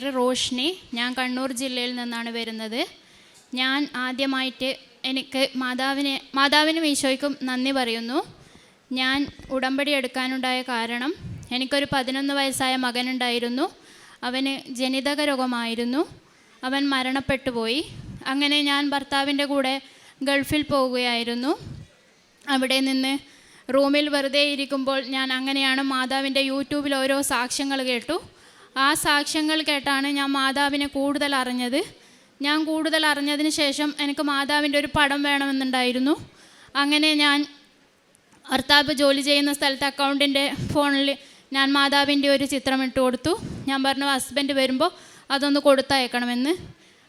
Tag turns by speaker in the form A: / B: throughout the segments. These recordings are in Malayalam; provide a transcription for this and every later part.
A: പേര് റോഷ്നി. ഞാൻ കണ്ണൂർ ജില്ലയിൽ നിന്നാണ് വരുന്നത്. ഞാൻ ആദ്യമായിട്ട് എനിക്ക് മാതാവിനെ മാതാവിനും ഈശോയ്ക്കും നന്ദി പറയുന്നു. ഞാൻ ഉടമ്പടി എടുക്കാനുണ്ടായ കാരണം എനിക്കൊരു പതിനൊന്ന് വയസ്സായ മകനുണ്ടായിരുന്നു. അവന് ജനിതക രോഗമായിരുന്നു അവൻ മരണപ്പെട്ടു പോയി. അങ്ങനെ ഞാൻ ഭർത്താവിന്റെ കൂടെ ഗൾഫിൽ പോവുകയായിരുന്നു. അവിടെ നിന്ന് റൂമിൽ വെറുതെ ഇരിക്കുമ്പോൾ ഞാൻ അങ്ങനെയാണ് മാതാവിന്റെ യൂട്യൂബിൽ ഓരോ സാക്ഷ്യങ്ങൾ കേട്ടു. ആ സാക്ഷ്യങ്ങൾ കേട്ടാണ് ഞാൻ മാതാവിനെ കൂടുതൽ അറിഞ്ഞത്. ഞാൻ കൂടുതൽ അറിഞ്ഞതിന് ശേഷം എനിക്ക് മാതാവിന്റെ ഒരു പടം വേണമെന്നുണ്ടായിരുന്നു. അങ്ങനെ ഞാൻ ഭർത്താവ് ജോലി ചെയ്യുന്ന സ്ഥലത്ത് അക്കൗണ്ടിന്റെ ഫോണിൽ ഞാൻ മാതാവിന്റെ ഒരു ചിത്രം ഇട്ട് കൊടുത്തു. ഞാൻ പറഞ്ഞു ഹസ്ബൻഡ് വരുമ്പോൾ അതൊന്ന് കൊടുത്തയക്കണമെന്ന്.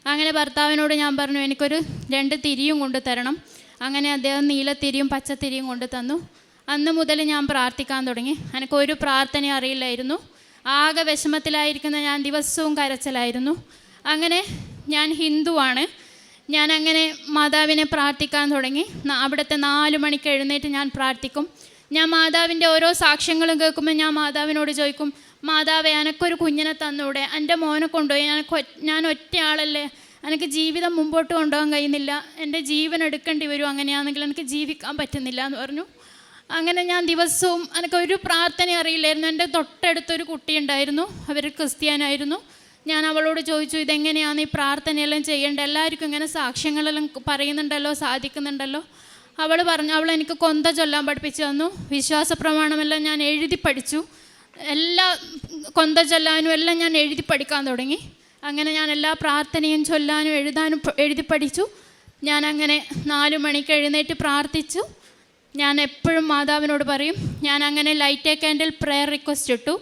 A: അങ്ങനെ ഭർത്താവിനോട് ഞാൻ പറഞ്ഞു എനിക്കൊരു രണ്ട് തിരിയും കൊണ്ട് തരണം. അങ്ങനെ അദ്ദേഹം നീലത്തിരിയും പച്ചത്തിരിയും കൊണ്ട് തന്നു. അന്ന് മുതൽ ഞാൻ പ്രാർത്ഥിക്കാൻ തുടങ്ങി. എനിക്കൊരു പ്രാർത്ഥന അറിയില്ലായിരുന്നു. ആകെ വിഷമത്തിലായിരിക്കുന്ന ഞാൻ ദിവസവും കരച്ചിലായിരുന്നു. അങ്ങനെ ഞാൻ ഹിന്ദുവാണ്. ഞാൻ അങ്ങനെ മാതാവിനെ പ്രാർത്ഥിക്കാൻ തുടങ്ങി. അവിടുത്തെ നാല് മണിക്ക് എഴുന്നേറ്റ് ഞാൻ പ്രാർത്ഥിക്കും. ഞാൻ മാതാവിന്റെ ഓരോ സാക്ഷ്യങ്ങളും കേൾക്കുമ്പോൾ ഞാൻ മാതാവിനോട് ചോദിക്കും മാതാവെ എനക്കൊരു കുഞ്ഞിനെ തന്നൂടെ? എന്റെ മോനെ കൊണ്ടുപോയി. എനിക്ക് ഞാൻ ഒറ്റയാളല്ലേ? എനിക്ക് ജീവിതം മുമ്പോട്ട് കൊണ്ടുപോകാൻ കഴിയുന്നില്ല. എന്റെ ജീവൻ എടുക്കേണ്ടി വരും. അങ്ങനെയാണെങ്കിൽ എനിക്ക് ജീവിക്കാൻ പറ്റുന്നില്ല എന്ന് പറഞ്ഞു. അങ്ങനെ ഞാൻ ദിവസവും എനിക്ക് ഒരു പ്രാർത്ഥന അറിയില്ലായിരുന്നു. എന്റെ തൊട്ടടുത്തൊരു കുട്ടിയുണ്ടായിരുന്നു അവർ ക്രിസ്ത്യാനായിരുന്നു. ഞാൻ അവളോട് ചോദിച്ചു ഇതെങ്ങനെയാണ് ഈ പ്രാർത്ഥനയെല്ലാം ചെയ്യേണ്ടത്? എല്ലാവർക്കും ഇങ്ങനെ സാക്ഷ്യങ്ങളെല്ലാം പറയുന്നുണ്ടല്ലോ സാധിക്കുന്നുണ്ടല്ലോ. അവൾ പറഞ്ഞു അവൾ എനിക്ക് കൊന്ത ചൊല്ലാൻ പഠിപ്പിച്ചു തന്നു. വിശ്വാസ പ്രമാണമെല്ലാം ഞാൻ എഴുതി പഠിച്ചു. എല്ലാ കൊന്ത ചൊല്ലാനും എല്ലാം ഞാൻ എഴുതി പഠിക്കാൻ തുടങ്ങി. അങ്ങനെ ഞാൻ എല്ലാ പ്രാർത്ഥനയും ചൊല്ലാനും എഴുതാനും എഴുതി പഠിച്ചു. ഞാൻ അങ്ങനെ നാല് മണിക്ക് എഴുന്നേറ്റ് പ്രാർത്ഥിച്ചു. ഞാൻ എപ്പോഴും മാതാവിനോട് പറയും ഞാൻ അങ്ങനെ light a candle prayer request ഇട്ടു.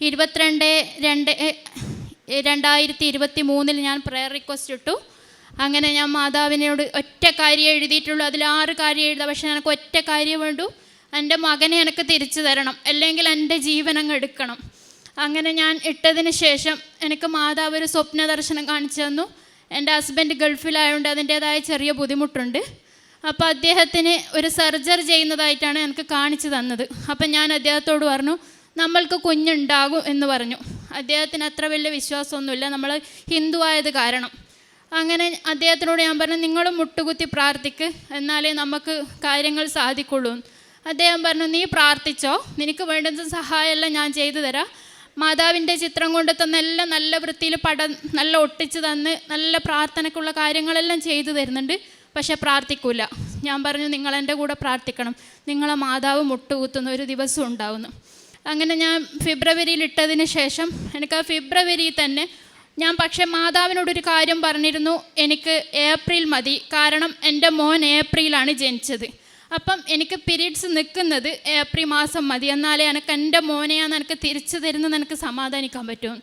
A: ഇരുപത്തിരണ്ട് രണ്ട് രണ്ടായിരത്തി ഇരുപത്തി മൂന്നിൽ ഞാൻ പ്രയർ റിക്വസ്റ്റ് ഇട്ടു. അങ്ങനെ ഞാൻ മാതാവിനോട് ഒറ്റ കാര്യം എഴുതിയിട്ടുള്ളൂ. അതിൽ ആറ് കാര്യം എഴുതാം. പക്ഷേ എനിക്ക് ഒറ്റ കാര്യം വേണ്ടു. എന്റെ മകനെ എനിക്ക് തിരിച്ചു തരണം. അല്ലെങ്കിൽ എന്റെ ജീവൻ എടുക്കണം. അങ്ങനെ ഞാൻ ഇട്ടതിന് ശേഷം എനിക്ക് മാതാവ് ഒരു സ്വപ്ന ദർശനം കാണിച്ചു തന്നു. എന്റെ ഹസ്ബൻഡ് ഗൾഫിലായതുകൊണ്ട് അതിന്റേതായ ചെറിയ ബുദ്ധിമുട്ടുണ്ട്. അപ്പോൾ അദ്ദേഹത്തിന് ഒരു സർജറി ചെയ്യുന്നതായിട്ടാണ് എനിക്ക് കാണിച്ചു തന്നത്. അപ്പം ഞാൻ അദ്ദേഹത്തോട് പറഞ്ഞു നമ്മൾക്ക് കുഞ്ഞുണ്ടാകും എന്ന് പറഞ്ഞു. അദ്ദേഹത്തിന് അത്ര വലിയ വിശ്വാസമൊന്നുമില്ല. നമ്മൾ ഹിന്ദു ആയത് കാരണം. അങ്ങനെ അദ്ദേഹത്തിനോട് ഞാൻ പറഞ്ഞു നിങ്ങളും മുട്ടുകുത്തി പ്രാർത്ഥിക്ക്. എന്നാലേ നമുക്ക് കാര്യങ്ങൾ സാധിക്കുള്ളൂ. അദ്ദേഹം പറഞ്ഞു നീ പ്രാർത്ഥിച്ചോ? നിനക്ക് വേണ്ടുന്ന സഹായമെല്ലാം ഞാൻ ചെയ്തു തരാം. മാതാവിന്റെ ചിത്രം കൊണ്ട് തന്ന എല്ലാം നല്ല വൃത്തിയിൽ പടം നല്ല ഒട്ടിച്ച് തന്ന് നല്ല പ്രാർത്ഥനയ്ക്കുള്ള കാര്യങ്ങളെല്ലാം ചെയ്തു തരുന്നുണ്ട്. പക്ഷെ പ്രാർത്ഥിക്കൂല. ഞാൻ പറഞ്ഞു നിങ്ങൾ എന്റെ കൂടെ പ്രാർത്ഥിക്കണം. നിങ്ങളെ മാതാവ് മുട്ടുകുത്തുന്ന ഒരു ദിവസം ഉണ്ടാവുന്നു. അങ്ങനെ ഞാൻ ഫെബ്രുവരിയിൽ ഇട്ടതിന് ശേഷം എനിക്ക് ആ ഫെബ്രുവരി തന്നെ ഞാൻ പക്ഷേ മാതാവിനോടൊരു കാര്യം പറഞ്ഞിരുന്നു. എനിക്ക് ഏപ്രിൽ മതി. കാരണം എന്റെ മോൻ ഏപ്രിലാണ് ജനിച്ചത്. അപ്പം എനിക്ക് പീരീഡ്സ് നിൽക്കുന്നത് ഏപ്രിൽ മാസം മതി. എന്നാലേ എനിക്ക് എന്റെ മോനെയാണ് എനിക്ക് തിരിച്ചു തരുന്നത് എനിക്ക് സമാധാനിക്കാൻ പറ്റും.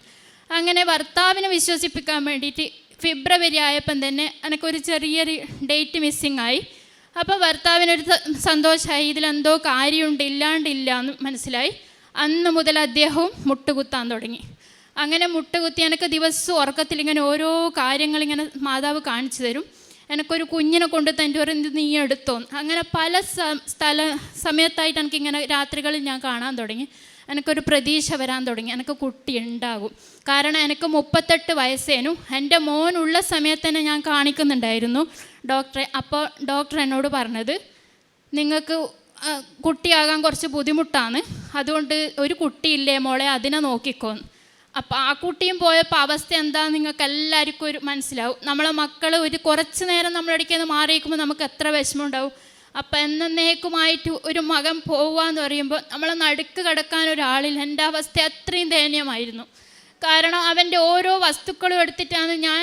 A: അങ്ങനെ ഭർത്താവിനെ വിശ്വസിപ്പിക്കാൻ വേണ്ടിയിട്ട് ഫെബ്രുവരി ആയപ്പം തന്നെ എനിക്കൊരു ചെറിയൊരു ഡേറ്റ് മിസ്സിങ് ആയി. അപ്പോൾ ഭർത്താവിനൊരു സന്തോഷമായി ഇതിലെന്തോ കാര്യമുണ്ട് ഇല്ലാണ്ടില്ല എന്ന് മനസ്സിലായി. അന്ന് മുതൽ അദ്ദേഹവും മുട്ടുകുത്താൻ തുടങ്ങി. അങ്ങനെ മുട്ടുകുത്തി എനിക്ക് ദിവസവും ഉറക്കത്തിൽ ഇങ്ങനെ ഓരോ കാര്യങ്ങൾ ഇങ്ങനെ മാതാവ് കാണിച്ചു തരും. എനിക്കൊരു കുഞ്ഞിനെ കൊണ്ട് തന്നെ ഒരു നീ എടുത്തോ? അങ്ങനെ പല സ്ഥല സമയത്തായിട്ട് എനിക്കിങ്ങനെ രാത്രികളിൽ ഞാൻ കാണാൻ തുടങ്ങി. എനിക്കൊരു പ്രതീക്ഷ വരാൻ തുടങ്ങി. എനിക്ക് കുട്ടി ഉണ്ടാകും. കാരണം എനിക്ക് മുപ്പത്തെട്ട് വയസ്സേനു. എന്റെ മോനുള്ള സമയത്ത് തന്നെ ഞാൻ കാണിക്കുന്നുണ്ടായിരുന്നു ഡോക്ടറെ. അപ്പോൾ ഡോക്ടർ എന്നോട് പറഞ്ഞത് നിങ്ങൾക്ക് കുട്ടിയാകാൻ കുറച്ച് ബുദ്ധിമുട്ടാണ്. അതുകൊണ്ട് ഒരു കുട്ടിയില്ലേ മോളെ അതിനെ നോക്കിക്കോന്ന് അപ്പോൾ ആ കുട്ടിയും പോയപ്പോൾ അവസ്ഥ എന്താ നിങ്ങൾക്ക് എല്ലാവർക്കും ഒരു മനസ്സിലാവും. നമ്മളെ മക്കൾ ഒരു കുറച്ച് നേരം നമ്മളടുക്കൽ നിന്ന് മാറിയിരിക്കുമ്പോൾ നമുക്ക് എത്ര വിഷമം ഉണ്ടാവും അപ്പം എന്നേക്കുമായിട്ട് ഒരു മകൻ പോവുക എന്ന് പറയുമ്പോൾ നമ്മളെ നടുക്ക് കിടക്കാൻ ഒരാളിൽ എന്റെ അവസ്ഥ അത്രയും ദയനീയമായിരുന്നു. കാരണം അവന്റെ ഓരോ വസ്തുക്കളും എടുത്തിട്ടാണ് ഞാൻ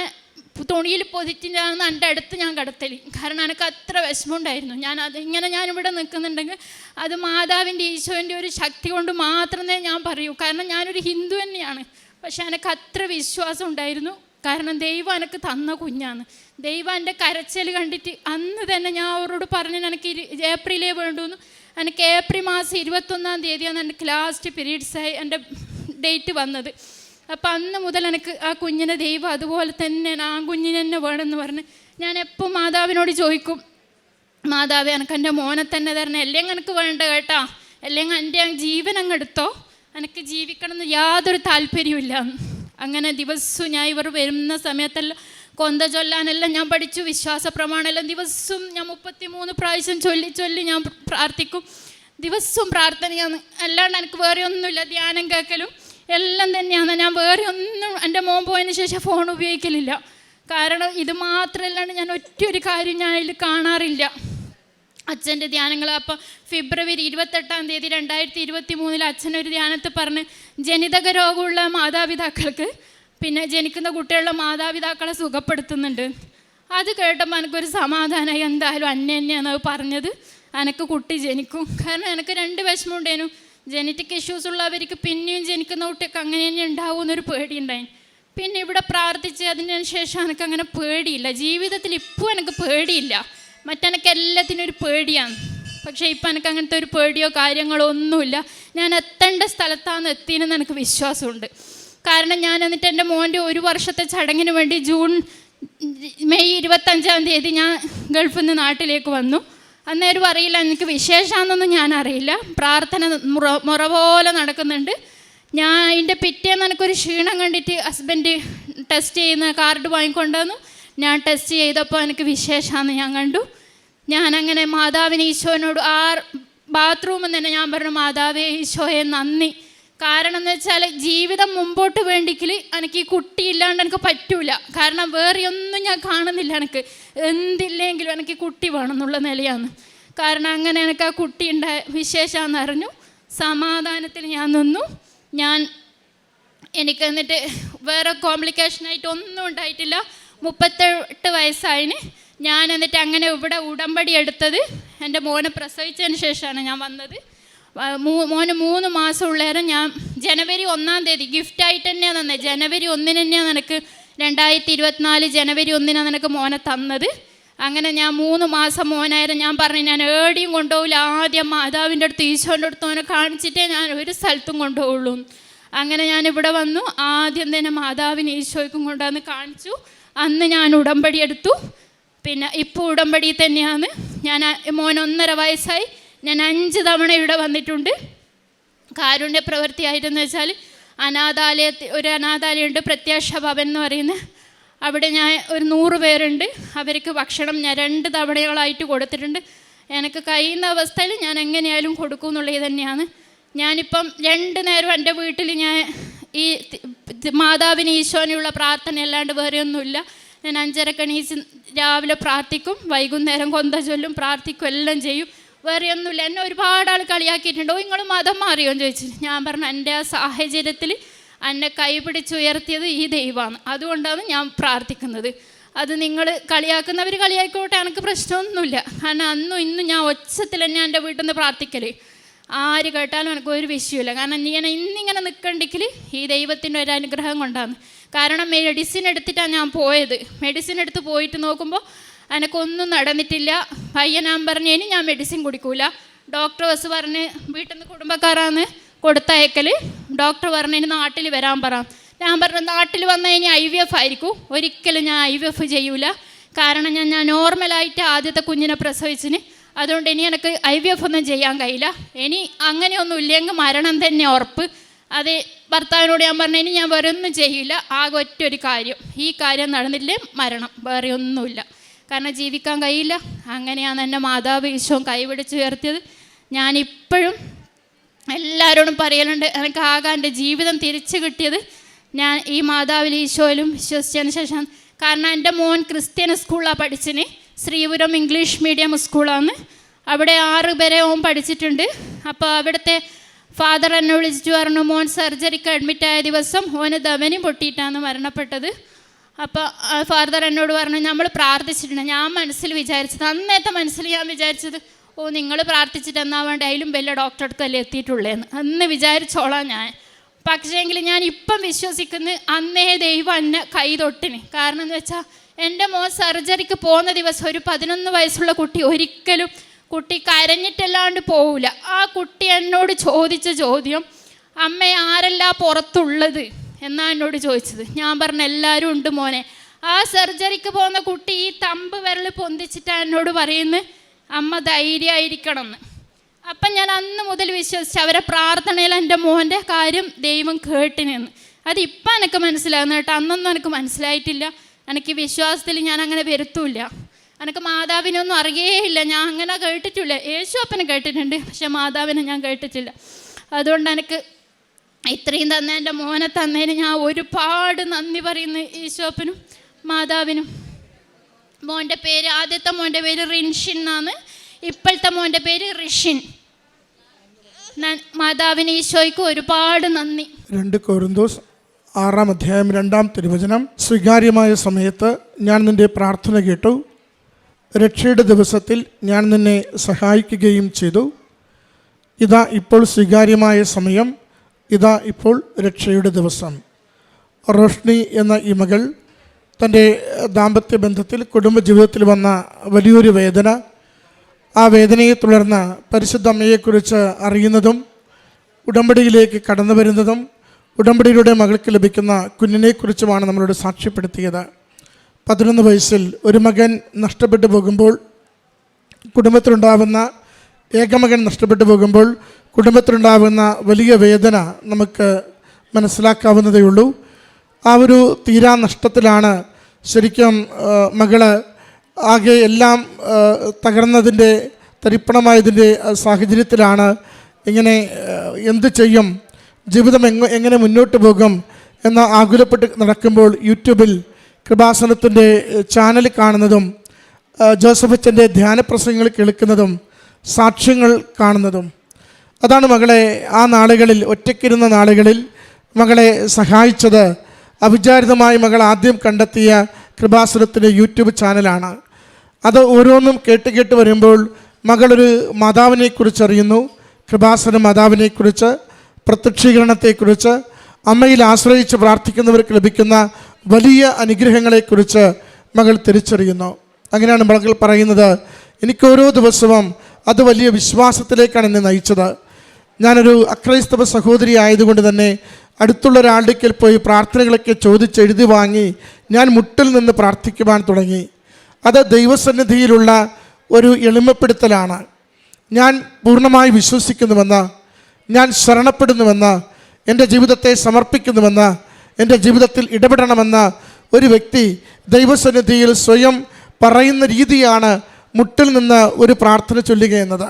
A: തുണിയിൽ പൊതിച്ചിട്ടാണ് എന്റെ അടുത്ത് ഞാൻ കിടത്തലി. കാരണം എനിക്ക് അത്ര വിഷമമുണ്ടായിരുന്നു. ഞാൻ അത് ഇങ്ങനെ ഞാനിവിടെ നിൽക്കുന്നുണ്ടെങ്കിൽ അത് മാതാവിന്റെ ഈശോന്റെ ഒരു ശക്തി കൊണ്ട് മാത്രമേ ഞാൻ പറയൂ. കാരണം ഞാനൊരു ഹിന്ദു തന്നെയാണ്. പക്ഷെ എനിക്ക് അത്ര വിശ്വാസം ഉണ്ടായിരുന്നു. കാരണം ദൈവം എനിക്ക് തന്ന കുഞ്ഞാണ് ദൈവം എന്റെ കരച്ചൽ കണ്ടിട്ട് അന്ന് തന്നെ ഞാൻ അവരോട് പറഞ്ഞു എനിക്ക് ഏപ്രിലേ വേണ്ടൂന്ന്. എനിക്ക് ഏപ്രിൽ മാസം ഇരുപത്തൊന്നാം തീയതിയാണ് എന്റെ ലാസ്റ്റ് പീരീഡ്സായി എന്റെ ഡേറ്റ് വന്നത്. അപ്പം അന്ന് മുതൽ എനിക്ക് ആ കുഞ്ഞിനെ ദൈവം അതുപോലെ തന്നെ ആ കുഞ്ഞിനെ തന്നെ വേണമെന്ന് പറഞ്ഞ് ഞാൻ എപ്പോൾ മാതാവിനോട് ചോദിക്കും മാതാവ് എനിക്ക് എന്റെ മോനെ തന്നെ തരണം. അല്ലെങ്കിൽ എനിക്ക് വേണ്ട കേട്ടോ. അല്ലെങ്കിൽ എന്റെ ജീവൻ അങ്ങ് എടുത്തോ. എനിക്ക് ജീവിക്കണം എന്ന് യാതൊരു താല്പര്യമില്ല അങ്ങനെ ദിവസവും ഞാൻ ഇവർ വരുന്ന സമയത്തെല്ലാം കൊന്ത ചൊല്ലാനെല്ലാം ഞാൻ പഠിച്ചു. വിശ്വാസ പ്രമാണമെല്ലാം ദിവസവും ഞാൻ മുപ്പത്തി മൂന്ന് പ്രാവശ്യം ചൊല്ലി ചൊല്ലി ഞാൻ പ്രാർത്ഥിക്കും. ദിവസവും പ്രാർത്ഥനയാണ്. അല്ലാണ്ട് എനിക്ക് വേറെ ഒന്നുമില്ല. ധ്യാനം കേൾക്കലും എല്ലാം തന്നെയാണ്. ഞാൻ വേറെ ഒന്നും എന്റെ മോൻ പോയതിന് ശേഷം ഫോൺ ഉപയോഗിക്കലില്ല. കാരണം ഇത് മാത്രമല്ലാണ്ട് ഞാൻ ഒറ്റ ഒരു കാര്യം ഞാൻ അതിൽ കാണാറില്ല. അച്ഛന്റെ ധ്യാനങ്ങൾ. അപ്പോൾ ഫെബ്രുവരി ഇരുപത്തെട്ടാം തീയതി രണ്ടായിരത്തി ഇരുപത്തി മൂന്നിൽ അച്ഛനൊരു ധ്യാനത്തിൽ പറഞ്ഞ് ജനിതക രോഗമുള്ള മാതാപിതാക്കൾക്ക് പിന്നെ ജനിക്കുന്ന കുട്ടികളുടെ മാതാപിതാക്കളെ സുഖപ്പെടുത്തുന്നുണ്ട്. അത് കേട്ടപ്പോൾ എനിക്കൊരു സമാധാനമായി എന്തായാലും അന്നെ തന്നെയാണ് അത് പറഞ്ഞത് എനിക്ക് കുട്ടി ജനിക്കും. കാരണം എനിക്ക് രണ്ട് വിഷമമുണ്ടേനു ജനറ്റിക് ഇഷ്യൂസ് ഉള്ളവർക്ക് പിന്നെയും ജനിക്കുന്ന കുട്ടിയൊക്കെ അങ്ങനെ തന്നെ ഉണ്ടാവും എന്നൊരു പേടിയുണ്ടായി പിന്നെ ഇവിടെ പ്രാർത്ഥിച്ച് അതിന് ശേഷം എനിക്ക് അങ്ങനെ പേടിയില്ല. ജീവിതത്തിൽ ഇപ്പോൾ എനിക്ക് പേടിയില്ല. മറ്റെനക്ക് എല്ലാത്തിനും ഒരു പേടിയാണ്. പക്ഷേ ഇപ്പം എനിക്ക് അങ്ങനത്തെ ഒരു പേടിയോ കാര്യങ്ങളോ ഒന്നുമില്ല. ഞാൻ എത്തേണ്ട സ്ഥലത്താണ് എത്തിയെന്ന് എനിക്ക് വിശ്വാസമുണ്ട്. കാരണം ഞാൻ എന്നിട്ട് എന്റെ മോന്റെ ഒരു വർഷത്തെ ചടങ്ങിന് വേണ്ടി ജൂൺ മെയ് ഇരുപത്തഞ്ചാം തീയതി ഞാൻ ഗൾഫിൽ നിന്ന് നാട്ടിലേക്ക് വന്നു. അന്നേരം അറിയില്ല എനിക്ക് വിശേഷമാണെന്നൊന്നും ഞാൻ അറിയില്ല. പ്രാർത്ഥന മുറ മുറ പോലെ നടക്കുന്നുണ്ട്. ഞാൻ അതിന്റെ പിറ്റേന്ന് എനിക്കൊരു ക്ഷീണം കണ്ടിട്ട് ഹസ്ബൻഡ് ടെസ്റ്റ് ചെയ്യുന്ന കാർഡ് വാങ്ങിക്കൊണ്ടുവന്നു. ഞാൻ ടെസ്റ്റ് ചെയ്തപ്പോൾ എനിക്ക് വിശേഷമാണെന്ന് ഞാൻ കണ്ടു. ഞാനങ്ങനെ മാതാവിന് ഈശോനോട് ആ ബാത്റൂമിൽ തന്നെ ഞാൻ പറഞ്ഞു മാതാവേ ഈശോയെ നന്ദി. കാരണം എന്ന് വെച്ചാൽ ജീവിതം മുമ്പോട്ട് വേണ്ടിക്കിൽ എനിക്ക് ഈ കുട്ടി ഇല്ലാണ്ട് എനിക്ക് പറ്റൂല. കാരണം വേറെ ഒന്നും ഞാൻ കാണുന്നില്ല എനിക്ക്. എന്തില്ലെങ്കിലും എനിക്ക് കുട്ടി വേണം എന്നുള്ള നിലയാണ്. കാരണം അങ്ങനെ എനിക്ക് ആ കുട്ടി ഉണ്ടായ വിശേഷമാണെന്ന് അറിഞ്ഞു. സമാധാനത്തിൽ ഞാൻ നിന്നു. ഞാൻ എനിക്ക് എന്നിട്ട് വേറെ കോംപ്ലിക്കേഷനായിട്ട് ഒന്നും ഉണ്ടായിട്ടില്ല. മുപ്പത്തെട്ട് വയസ്സായിന് ഞാൻ എന്നിട്ട് അങ്ങനെ ഇവിടെ ഉടമ്പടി എടുത്തത് എന്റെ മോനെ പ്രസവിച്ചതിന് ശേഷമാണ് ഞാൻ വന്നത്. മോന് മൂന്ന് മാസം ഞാൻ ജനുവരി ഒന്നാം തീയതി ഗിഫ്റ്റായിട്ട് തന്നെയാണ് തന്നെ ജനുവരി ഒന്നിന് തന്നെയാണ് നിനക്ക് രണ്ടായിരത്തി ഇരുപത്തിനാല് ജനുവരി ഒന്നിനാണ് നിനക്ക് മോനെ തന്നത്. അങ്ങനെ ഞാൻ മൂന്ന് മാസം മോനായിരുന്നു ഞാൻ പറഞ്ഞു ഞാൻ ഏടിയും കൊണ്ടുപോകില്ല ആദ്യം മാതാവിന്റെ അടുത്ത് ഈശോന്റെ അടുത്ത് മോനെ കാണിച്ചിട്ടേ ഞാൻ ഒരു സ്ഥലത്തും കൊണ്ടുപോകുള്ളൂ അങ്ങനെ ഞാൻ ഇവിടെ വന്നു. ആദ്യം തന്നെ മാതാവിന് ഈശോയ്ക്കും കൊണ്ടുവന്ന് കാണിച്ചു. അന്ന് ഞാൻ ഉടമ്പടി എടുത്തു. പിന്നെ ഇപ്പോൾ ഉടമ്പടി തന്നെയാണ്. ഞാൻ മോൻ ഒന്നര വയസ്സായി. ഞാൻ അഞ്ച് തവണ ഇവിടെ വന്നിട്ടുണ്ട്. കാരുണ്യ പ്രവൃത്തിയായിരുന്നു വെച്ചാൽ അനാഥാലയ ഒരു അനാഥാലയമുണ്ട് പ്രത്യാശ ഭവൻ എന്ന് പറയുന്ന. അവിടെ ഞാൻ ഒരു നൂറ് പേരുണ്ട്. അവർക്ക് ഭക്ഷണം ഞാൻ രണ്ട് തവണകളായിട്ട് കൊടുത്തിട്ടുണ്ട്. എനിക്ക് കഴിയുന്ന അവസ്ഥയിൽ ഞാൻ എങ്ങനെയായാലും കൊടുക്കും എന്നുള്ളത് തന്നെയാണ്. ഞാനിപ്പം രണ്ട് നേരം എന്റെ വീട്ടിൽ ഞാൻ ഈ മാതാവിന് ഈശോനുള്ള പ്രാർത്ഥന അല്ലാണ്ട് വേറെ ഒന്നുമില്ല. ഞാൻ അഞ്ചരക്ക് എണീച്ച് രാവിലെ പ്രാർത്ഥിക്കും വൈകുന്നേരം കൊന്ത ചൊല്ലും പ്രാർത്ഥിക്കും എല്ലാം ചെയ്യും. വേറെ ഒന്നുമില്ല. എന്നെ ഒരുപാട് ആൾ കളിയാക്കിയിട്ടുണ്ടോ. നിങ്ങൾ മതം മാറിയോ എന്ന് ചോദിച്ചു. ഞാൻ പറഞ്ഞു എന്റെ ആ സാഹചര്യത്തിൽ എന്നെ കൈപിടിച്ചുയർത്തിയത് ഈ ദൈവമാണ്. അതുകൊണ്ടാണ് ഞാൻ പ്രാർത്ഥിക്കുന്നത്. അത് നിങ്ങൾ കളിയാക്കുന്നവർ കളിയാക്കോട്ടെ എനിക്ക് പ്രശ്നമൊന്നുമില്ല. കാരണം അന്നും ഇന്നും ഞാൻ ഒച്ചത്തിൽ തന്നെ എന്റെ വീട്ടിൽ നിന്ന് പ്രാർത്ഥിക്കൽ ആര് കേട്ടാലും എനിക്ക് ഒരു വിഷയമില്ല. കാരണം ഇങ്ങനെ ഇന്നിങ്ങനെ നിൽക്കണ്ടെങ്കിൽ ഈ ദൈവത്തിന്റെ ഒരു അനുഗ്രഹം കൊണ്ടാണ്. കാരണം മെഡിസിൻ എടുത്തിട്ടാണ് ഞാൻ പോയത്. മെഡിസിൻ എടുത്ത് പോയിട്ട് നോക്കുമ്പോൾ എനിക്കൊന്നും നടന്നിട്ടില്ല. പയ്യൻ ഞാൻ പറഞ്ഞു ഇനി ഞാൻ മെഡിസിൻ കുടിക്കൂല. ഡോക്ടർ ബസ് പറഞ്ഞ് വീട്ടിൽ നിന്ന് കുടുംബക്കാരാന്ന് കൊടുത്തയക്കൽ ഡോക്ടർ പറഞ്ഞു ഇനി നാട്ടിൽ വരാൻ പറ. ഞാൻ പറഞ്ഞു നാട്ടിൽ വന്നാൽ ഇനി ഐ വി എഫ് ആയിരിക്കും. ഒരിക്കലും ഞാൻ ഐ വി എഫ് ചെയ്യൂല. കാരണം ഞാൻ ഞാൻ നോർമലായിട്ട് ആദ്യത്തെ കുഞ്ഞിനെ പ്രസവിച്ചിന്. അതുകൊണ്ട് ഇനി എനിക്ക് ഐ വി എഫ് ഒന്നും ചെയ്യാൻ കഴിയില്ല. ഇനി അങ്ങനെയൊന്നും ഇല്ലെങ്കിൽ മരണം തന്നെ ഉറപ്പ്. അത് ഭർത്താവിനോട് ഞാൻ പറഞ്ഞു ഇനി ഞാൻ വേറെ ഒന്നും ചെയ്യില്ല. ആകെ ഒറ്റ ഒരു കാര്യം. ഈ കാര്യം നടന്നില്ലേ മരണം. വേറെ ഒന്നുമില്ല. കാരണം ജീവിക്കാൻ കഴിയില്ല. അങ്ങനെയാണ് എന്റെ മാതാവ് ഈശോ കൈപിടിച്ചുയർത്തിയത് ഞാനിപ്പോഴും എല്ലാവരോടും പറയലുണ്ട്. എനിക്ക് ആകെ എന്റെ ജീവിതം തിരിച്ചു കിട്ടിയത് ഞാൻ ഈ മാതാവിൽ ഈശോയിലും വിശ്വസിച്ചതിന് ശേഷം. കാരണം എന്റെ മോൻ ക്രിസ്ത്യൻ സ്കൂളിലാണ് പഠിച്ചിന് ശ്രീപുരം ഇംഗ്ലീഷ് മീഡിയം സ്കൂളാണ്. അവിടെ ആറ് ഓൻ പഠിച്ചിട്ടുണ്ട്. അപ്പോൾ അവിടുത്തെ ഫാദർ എന്നെ വിളിച്ചിട്ട് പറഞ്ഞു മോൻ സർജറിക്ക് അഡ്മിറ്റായ ദിവസം ഓന് ധവനി പൊട്ടിയിട്ടാണ് മരണപ്പെട്ടത്. അപ്പോൾ ഫാദർ എന്നോട് പറഞ്ഞു നമ്മൾ പ്രാർത്ഥിച്ചിട്ടുണ്ട്. ഞാൻ മനസ്സിൽ വിചാരിച്ചത് അന്നേത്തെ മനസ്സിൽ ഞാൻ വിചാരിച്ചത് ഓ നിങ്ങൾ പ്രാർത്ഥിച്ചിട്ട് എന്നാ വേണ്ട? അതിലും വലിയ ഡോക്ടറെ അടുത്തല്ലേ എത്തിയിട്ടുള്ളേന്ന് അന്ന് വിചാരിച്ചോളാം ഞാൻ. പക്ഷേങ്കിൽ ഞാൻ ഇപ്പം വിശ്വസിക്കുന്ന അന്നേ ദൈവം എന്നെ കൈ തൊട്ടിന്. കാരണം എന്ന് വെച്ചാൽ എന്റെ മോൻ സർജറിക്ക് പോകുന്ന ദിവസം ഒരു പതിനൊന്ന് വയസ്സുള്ള കുട്ടി ഒരിക്കലും കുട്ടി കരഞ്ഞിട്ടല്ലാണ്ട് പോവില്ല ആ കുട്ടി എന്നോട് ചോദിച്ച ചോദ്യം അമ്മ ആരെല്ലാം പുറത്തുള്ളത്? എന്നാ എന്നോട് ചോദിച്ചത്. ഞാൻ പറഞ്ഞ എല്ലാവരും ഉണ്ട് മോനെ. ആ സർജറിക്ക് പോകുന്ന കുട്ടി ഈ തമ്പ് വിരൽ പൊന്തിച്ചിട്ടാണ് എന്നോട് പറയുന്നത്. അമ്മ ധൈര്യമായിരിക്കണം എന്ന് അപ്പം ഞാൻ അന്ന് മുതൽ വിശ്വസിച്ച് അവരെ പ്രാർത്ഥനയിൽ എന്റെ മോന്റെ കാര്യം ദൈവം കേട്ടിനെന്ന് അത് ഇപ്പം എനിക്ക് മനസ്സിലാകുന്ന കേട്ടോ. അന്നൊന്നും എനിക്ക് മനസ്സിലായിട്ടില്ല. എനിക്ക് വിശ്വാസത്തിൽ ഞാൻ അങ്ങനെ വരുത്തൂല്ല. എനിക്ക് മാതാവിനൊന്നും അറിയേയില്ല. ഞാൻ അങ്ങനെ കേട്ടിട്ടില്ല. യേശു അപ്പനെ കേട്ടിട്ടുണ്ട്. പക്ഷെ മാതാവിനെ ഞാൻ കേട്ടിട്ടില്ല. അതുകൊണ്ട് എനിക്ക് ഇത്രയും തന്ന എന്റെ മോനെ തന്നതിന് ഞാൻ ഒരുപാട് നന്ദി പറയുന്നു ഈശോപ്പനും മാതാവിനും. മോന്റെ പേര് ആദ്യത്തെ മോന്റെ പേര് റിൻഷിൻ എന്നാണ്. ഇപ്പോഴത്തെ മോന്റെ പേര് റിഷിൻ. മാതാവിന് ഈശോയ്ക്ക് ഒരുപാട് നന്ദി.
B: രണ്ട് കോരിന്തോസ് ആറാം അധ്യായം രണ്ടാം തിരുവചനം. സ്വീകാര്യമായ സമയത്ത് ഞാൻ നിന്റെ പ്രാർത്ഥന കേട്ടു. രക്ഷയുടെ ദിവസത്തിൽ ഞാൻ നിന്നെ സഹായിക്കുകയും ചെയ്തു. ഇതാ ഇപ്പോൾ സ്വീകാര്യമായ സമയം. ഇതാ ഇപ്പോൾ രക്ഷയുടെ ദിവസം. റോഷ്നി എന്ന ഈ മകൾ തന്റെ ദാമ്പത്യ ബന്ധത്തിൽ കുടുംബജീവിതത്തിൽ വന്ന വലിയൊരു വേദന. ആ വേദനയെ തുടർന്ന് പരിശുദ്ധ അമ്മയെക്കുറിച്ച് അറിയുന്നതും ഉടമ്പടിയിലേക്ക് കടന്നു വരുന്നതും ഉടമ്പടിയിലൂടെ മകൾക്ക് ലഭിക്കുന്ന കുഞ്ഞിനെക്കുറിച്ചുമാണ് നമ്മളോട് സാക്ഷ്യപ്പെടുത്തിയത്. പതിനൊന്ന് വയസ്സിൽ ഒരു മകൻ നഷ്ടപ്പെട്ടു പോകുമ്പോൾ കുടുംബത്തിലുണ്ടാവുന്ന ഏകമകൻ നഷ്ടപ്പെട്ടു പോകുമ്പോൾ കുടുംബത്തിലുണ്ടാവുന്ന വലിയ വേദന നമുക്ക് മനസ്സിലാക്കാവുന്നതേ ഉള്ളൂ. ആ ഒരു തീരാ നഷ്ടത്തിലാണ് ശരിക്കും മകൾ ആകെ എല്ലാം തകർന്നതിന്റെ തരിപ്പണമായതിന്റെ സാഹചര്യത്തിലാണ് ഇങ്ങനെ എന്ത് ചെയ്യും ജീവിതം എങ്ങ എങ്ങനെ മുന്നോട്ട് പോകും എന്ന് ആകുലപ്പെട്ട് നടക്കുമ്പോൾ യൂട്യൂബിൽ കൃപാസനത്തിന്റെ ചാനൽ കാണുന്നതും ജോസഫച്ചന്റെ ധ്യാന പ്രസംഗങ്ങൾ കേൾക്കുന്നതും സാക്ഷ്യങ്ങൾ കാണുന്നതും. അതാണ് മകളെ ആ നാളുകളിൽ ഒറ്റയ്ക്കിരുന്ന നാളുകളിൽ മകളെ സഹായിച്ചത്. അവിചാരിതമായി മകൾ ആദ്യം കണ്ടെത്തിയ കൃപാസുരത്തിന്റെ യൂട്യൂബ് ചാനലാണ്. അത് ഓരോന്നും കേട്ട് കേട്ട് വരുമ്പോൾ മകളൊരു മാതാവിനെക്കുറിച്ച് അറിയുന്നു കൃപാസന മാതാവിനെക്കുറിച്ച് പ്രത്യക്ഷീകരണത്തെക്കുറിച്ച് അമ്മയിൽ ആശ്രയിച്ച് പ്രാർത്ഥിക്കുന്നവർക്ക് ലഭിക്കുന്ന വലിയ അനുഗ്രഹങ്ങളെക്കുറിച്ച് മകൾ തിരിച്ചറിയുന്നു. അങ്ങനെയാണ് മകൾ പറയുന്നത് എനിക്ക് ഓരോ ദിവസവും അത് വലിയ വിശ്വാസത്തിലേക്കാണ് എന്നെ നയിച്ചത്. ഞാനൊരു അക്രൈസ്തവ സഹോദരി ആയതുകൊണ്ട് തന്നെ അടുത്തുള്ള ഒരാളുടെക്കൽ പോയി പ്രാർത്ഥനകളൊക്കെ ചോദിച്ച് എഴുതി വാങ്ങി ഞാൻ മുട്ടിൽ നിന്ന് പ്രാർത്ഥിക്കുവാൻ തുടങ്ങി. അത് ദൈവസന്നിധിയിലുള്ള ഒരു എളിമപ്പെടുത്തലാണ്. ഞാൻ പൂർണമായി വിശ്വസിക്കുന്നുവെന്ന് ഞാൻ ശരണപ്പെടുന്നുവെന്ന് എന്റെ ജീവിതത്തെ സമർപ്പിക്കുന്നുവെന്ന് എന്റെ ജീവിതത്തിൽ ഇടപെടണമെന്ന് ഒരു വ്യക്തി ദൈവസന്നിധിയിൽ സ്വയം പറയുന്ന രീതിയാണ് മുട്ടിൽ നിന്ന് ഒരു പ്രാർത്ഥന ചൊല്ലുക എന്നത്.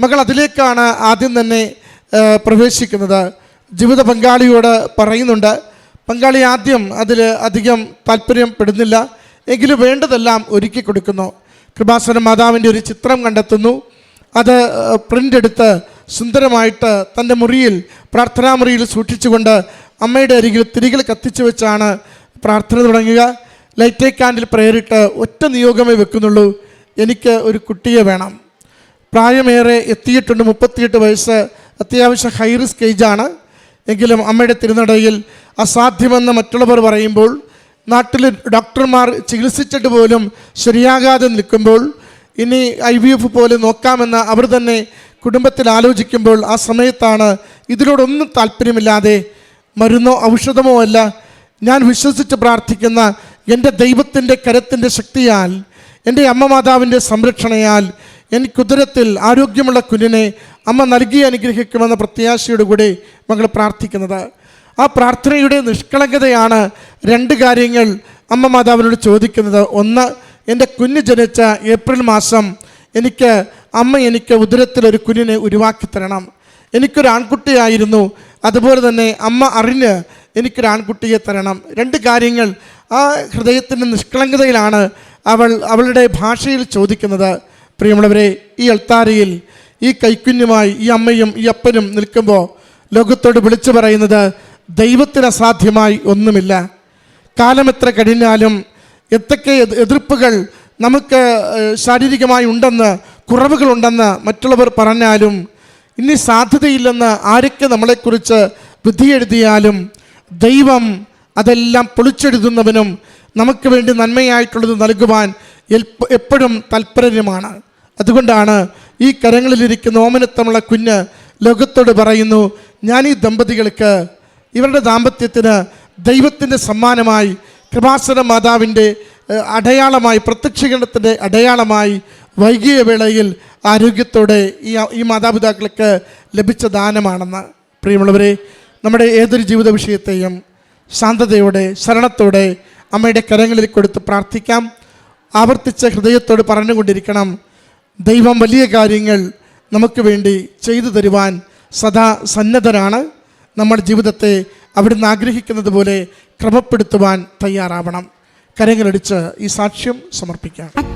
B: മകൾ അതിലേക്കാണ് ആദ്യം തന്നെ പ്രവേശിക്കുന്നത്. ജീവിത പങ്കാളിയോട് പറയുന്നുണ്ട് പങ്കാളി ആദ്യം അതിൽ അധികം താല്പര്യപ്പെടുന്നില്ല എങ്കിലും വേണ്ടതെല്ലാം ഒരുക്കി കൊടുക്കുന്നു. കൃപാസന മാതാവിന്റെ ഒരു ചിത്രം കണ്ടെത്തുന്നു. അത് പ്രിന്റ് എടുത്ത് സുന്ദരമായിട്ട് തന്റെ മുറിയിൽ പ്രാർത്ഥനാ മുറിയിൽ സൂക്ഷിച്ചുകൊണ്ട് അമ്മയുടെ അരികിൽ തിരികൾ കത്തിച്ചു വെച്ചാണ് പ്രാർത്ഥന തുടങ്ങുക. ലൈറ്റേ കാൻഡിൽ പ്രേരിട്ട് ഒറ്റ നിയോഗമേ വെക്കുന്നുള്ളൂ. എനിക്ക് ഒരു കുട്ടിയെ വേണം. പ്രായമേറെ എത്തിയിട്ടുണ്ട്. മുപ്പത്തിയെട്ട് വയസ്സ് അത്യാവശ്യം ഹൈ റിസ്ക് ഏജാണ്. എങ്കിലും അമ്മയുടെ തിരുനടയിൽ അസാധ്യമെന്ന് മറ്റുള്ളവർ പറയുമ്പോൾ നാട്ടിൽ ഡോക്ടർമാർ ചികിത്സിച്ചിട്ട് പോലും ശരിയാകാതെ നിൽക്കുമ്പോൾ ഇനി ഐ വി എഫ് പോലെ നോക്കാമെന്ന് അവർ തന്നെ കുടുംബത്തിൽ ആലോചിക്കുമ്പോൾ ആ സമയത്താണ് ഇതിനോടൊന്നും താല്പര്യമില്ലാതെ മരുന്നോ ഔഷധമോ അല്ല ഞാൻ വിശ്വസിച്ച് പ്രാർത്ഥിക്കുന്ന എന്റെ ദൈവത്തിന്റെ കരത്തിന്റെ ശക്തിയാൽ എന്റെ അമ്മ മാതാവിന്റെ സംരക്ഷണയാൽ എനിക്കുദരത്തിൽ ആരോഗ്യമുള്ള കുഞ്ഞിനെ അമ്മ നൽകി അനുഗ്രഹിക്കുമെന്ന പ്രത്യാശയോടു കൂടി മകൾ പ്രാർത്ഥിക്കുന്നത്. ആ പ്രാർത്ഥനയുടെ നിഷ്കളങ്കതയാണ് രണ്ട് കാര്യങ്ങൾ അമ്മ മാതാവിനോട് ചോദിക്കുന്നത്. ഒന്ന് എന്റെ കുഞ്ഞ് ജനിച്ച ഏപ്രിൽ മാസം എനിക്ക് അമ്മ എനിക്ക് ഉദരത്തിൽ ഒരു കുഞ്ഞിനെ ഉരുവാക്കി തരണം. എനിക്കൊരു ആൺകുട്ടിയായിരുന്നു. അതുപോലെ തന്നെ അമ്മ അറിഞ്ഞ് എനിക്കൊരു ആൺകുട്ടിയെ തരണം. രണ്ട് കാര്യങ്ങൾ ആ ഹൃദയത്തിന്റെ നിഷ്കളങ്കതയിലാണ് അവൾ അവളുടെ ഭാഷയിൽ ചോദിക്കുന്നത്. പ്രിയമുള്ളവരെ ഈ അൾത്താരയിൽ ഈ കൈക്കുഞ്ഞുമായി ഈ അമ്മയും ഈ അപ്പനും നിൽക്കുമ്പോൾ ലോകത്തോട് വിളിച്ചു പറയുന്നത് ദൈവത്തിന് അസാധ്യമായി ഒന്നുമില്ല. കാലം എത്ര കഴിഞ്ഞാലും എത്തൊക്കെ എതിർപ്പുകൾ നമുക്ക് ശാരീരികമായി ഉണ്ടെന്ന് കുറവുകളുണ്ടെന്ന് മറ്റുള്ളവർ പറഞ്ഞാലും ഇനി സാധ്യതയില്ലെന്ന് ആരൊക്കെ നമ്മളെക്കുറിച്ച് വിധിയെഴുതിയാലും ദൈവം അതെല്ലാം പൊളിച്ചെഴുതുന്നവനും നമുക്ക് വേണ്ടി നന്മയായിട്ടുള്ളത് നൽകുവാൻ എപ്പോഴും തൽപരനുമാണ്. അതുകൊണ്ടാണ് ഈ കരങ്ങളിലിരിക്കുന്ന ഓമനത്തമുള്ള കുഞ്ഞ് ലോകത്തോട് പറയുന്നു ഞാൻ ഈ ദമ്പതികൾക്ക് ഇവരുടെ ദാമ്പത്യത്തിന് ദൈവത്തിന്റെ സമ്മാനമായി കൃപാസന മാതാവിന്റെ അടയാളമായി പ്രത്യക്ഷീകരണത്തിന്റെ അടയാളമായി വൈകിയ വേളയിൽ ആരോഗ്യത്തോടെ ഈ ഈ മാതാപിതാക്കൾക്ക് ലഭിച്ച ദാനമാണെന്ന്. പ്രിയമുള്ളവരെ നമ്മുടെ ഏതൊരു ജീവിത വിഷയത്തെയും ശാന്തതയോടെ ശരണത്തോടെ അമ്മയുടെ കരങ്ങളിൽ കൊടുത്ത് പ്രാർത്ഥിക്കാം. ആവർത്തിച്ച ഹൃദയത്തോട് പറഞ്ഞുകൊണ്ടിരിക്കണം. ദൈവം വലിയ കാര്യങ്ങൾ നമുക്ക് വേണ്ടി ചെയ്തു തരുവാൻ സദാ സന്നദ്ധരാണ് നമ്മുടെ ജീവിതത്തെ അവിടുന്ന് ആഗ്രഹിക്കുന്നത് പോലെ ക്രമപ്പെടുത്തുവാൻ തയ്യാറാവണം. കരങ്ങളടിച്ച് ഈ സാക്ഷ്യം സമർപ്പിക്കാം.